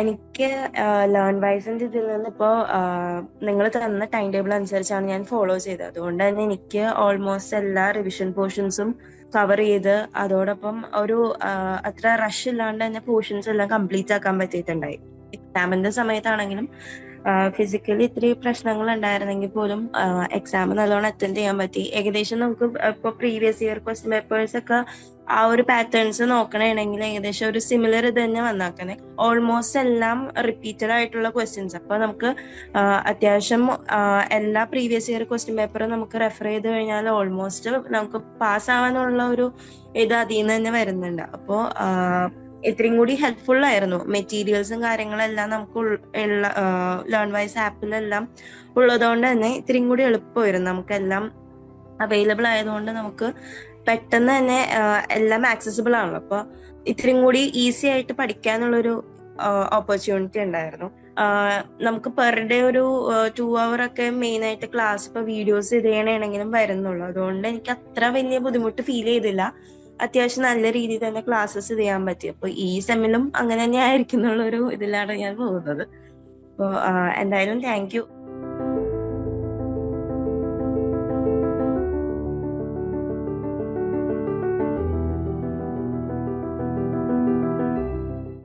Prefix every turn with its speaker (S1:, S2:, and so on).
S1: എനിക്ക് ലേൺ വൈസിന്റെ ഇതിൽ നിന്ന് ഇപ്പോൾ നിങ്ങൾ തന്ന ടൈം ടേബിൾ അനുസരിച്ചാണ് ഞാൻ ഫോളോ ചെയ്തത്. അതുകൊണ്ട് തന്നെ എനിക്ക് ഓൾമോസ്റ്റ് എല്ലാ റിവിഷൻ പോർഷൻസും കവർ ചെയ്ത് അതോടൊപ്പം ഒരു അത്ര റഷ് ഇല്ലാണ്ട് തന്നെ പോർഷൻസ് എല്ലാം കംപ്ലീറ്റ് ആക്കാൻ പറ്റിയിട്ടുണ്ടായി. എക്സാമിന്റെ സമയത്താണെങ്കിലും ഫിസിക്കലി ഇത്തിരി പ്രശ്നങ്ങൾ ഉണ്ടായിരുന്നെങ്കിൽ പോലും എക്സാം നല്ലോണം അറ്റൻഡ് ചെയ്യാൻ പറ്റി. ഏകദേശം നമുക്ക് ഇപ്പോൾ പ്രീവിയസ് ഇയർ ക്വസ്റ്റ്യൻ പേപ്പേഴ്സ് ഒക്കെ ആ ഒരു പാറ്റേൺസ് നോക്കണമെങ്കിൽ ഏകദേശം ഒരു സിമിലർ ഇത് തന്നെ വന്നാക്കണേ. ഓൾമോസ്റ്റ് എല്ലാം റിപ്പീറ്റഡ് ആയിട്ടുള്ള ക്വസ്റ്റ്യൻസ് അപ്പൊ നമുക്ക് അത്യാവശ്യം എല്ലാ പ്രീവിയസ് ഇയർ ക്വസ്റ്റ്യൻ പേപ്പറും നമുക്ക് റെഫർ ചെയ്ത് കഴിഞ്ഞാൽ ഓൾമോസ്റ്റ് നമുക്ക് പാസ് ആവാനുള്ള ഒരു ഇത് അതിൽ നിന്ന് തന്നെ വരുന്നുണ്ട്. അപ്പോൾ ഇത്രയും കൂടി ഹെൽപ്ഫുൾ ആയിരുന്നു. മെറ്റീരിയൽസും കാര്യങ്ങളെല്ലാം നമുക്ക് ലേൺ വൈസ് ആപ്പിലെല്ലാം ഉള്ളതുകൊണ്ട് തന്നെ ഇത്രയും കൂടി എളുപ്പമായിരുന്നു. നമുക്കെല്ലാം അവൈലബിൾ ആയതുകൊണ്ട് നമുക്ക് പെട്ടെന്ന് തന്നെ എല്ലാം ആക്സസിബിൾ ആണല്ലോ. അപ്പോൾ ഇത്രയും കൂടി ഈസി ആയിട്ട് പഠിക്കാനുള്ളൊരു ഓപ്പർച്യൂണിറ്റി ഉണ്ടായിരുന്നു. നമുക്ക് പെർ ഡേ ഒരു ടു അവർ ഒക്കെ മെയിൻ ആയിട്ട് ക്ലാസ് ഇപ്പൊ വീഡിയോസ് ചെയ്യണമെങ്കിലും വരുന്നുള്ളൂ. അതുകൊണ്ട് എനിക്ക് അത്ര വലിയ ബുദ്ധിമുട്ട് ഫീൽ ചെയ്തില്ല. അത്യാവശ്യം നല്ല രീതിയിൽ തന്നെ ക്ലാസ്സസ് ചെയ്യാൻ പറ്റി. അപ്പൊ ഈ സെമ്മിലും അങ്ങനെ തന്നെ ആയിരിക്കും എന്നുള്ളൊരു ഇതിലാണ് ഞാൻ പോകുന്നത്. അപ്പോൾ എന്തായാലും താങ്ക് യു